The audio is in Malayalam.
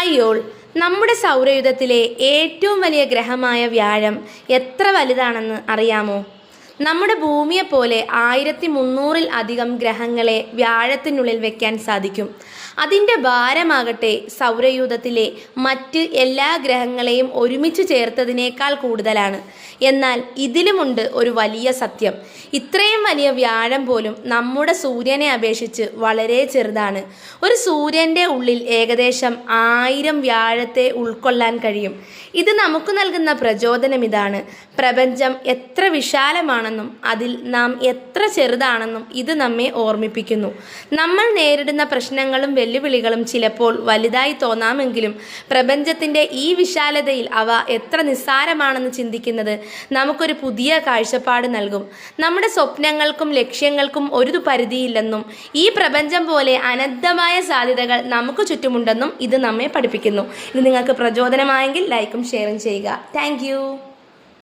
ഹായ് ഓൾ നമ്മുടെ സൗരയുധത്തിലെ ഏറ്റവും വലിയ ഗ്രഹമായ വ്യാഴം എത്ര വലുതാണെന്ന് അറിയാമോ? നമ്മുടെ ഭൂമിയെപ്പോലെ ആയിരത്തി മുന്നൂറിൽ അധികം ഗ്രഹങ്ങളെ വ്യാഴത്തിനുള്ളിൽ വെക്കാൻ സാധിക്കും. അതിന്റെ ഭാരമാകട്ടെ സൗരയൂഥത്തിലെ മറ്റ് എല്ലാ ഗ്രഹങ്ങളെയും ഒരുമിച്ച് ചേർത്തതിനേക്കാൾ കൂടുതലാണ്. എന്നാൽ ഇതിലുമുണ്ട് ഒരു വലിയ സത്യം. ഇത്രയും വലിയ വ്യാഴം പോലും നമ്മുടെ സൂര്യനെ അപേക്ഷിച്ച് വളരെ ചെറുതാണ്. ഒരു സൂര്യന്റെ ഉള്ളിൽ ഏകദേശം ആയിരം വ്യാഴത്തെ ഉൾക്കൊള്ളാൻ കഴിയും. ഇത് നമുക്ക് നൽകുന്ന പ്രചോദനം ഇതാണ്. പ്രപഞ്ചം എത്ര വിശാലമാണെന്നും അതിൽ നാം എത്ര ചെറുതാണെന്നും ഇത് നമ്മെ ഓർമ്മിപ്പിക്കുന്നു. നമ്മൾ നേരിടുന്ന പ്രശ്നങ്ങളും വെല്ലുവിളികളും ചിലപ്പോൾ വലുതായി തോന്നാമെങ്കിലും പ്രപഞ്ചത്തിന്റെ ഈ വിശാലതയിൽ അവ എത്ര നിസ്സാരമാണെന്ന് ചിന്തിക്കുന്നത് നമുക്കൊരു പുതിയ കാഴ്ചപ്പാട് നൽകും. നമ്മുടെ സ്വപ്നങ്ങൾക്കും ലക്ഷ്യങ്ങൾക്കും ഒരു പരിധിയില്ലെന്നും ഈ പ്രപഞ്ചം പോലെ അനന്തമായ സാധ്യതകൾ നമുക്ക് ചുറ്റുമുണ്ടെന്നും ഇത് നമ്മെ പഠിപ്പിക്കുന്നു. ഇത് നിങ്ങൾക്ക് പ്രചോദനമായെങ്കിൽ ലൈക്കും ഷെയറും ചെയ്യുക. താങ്ക്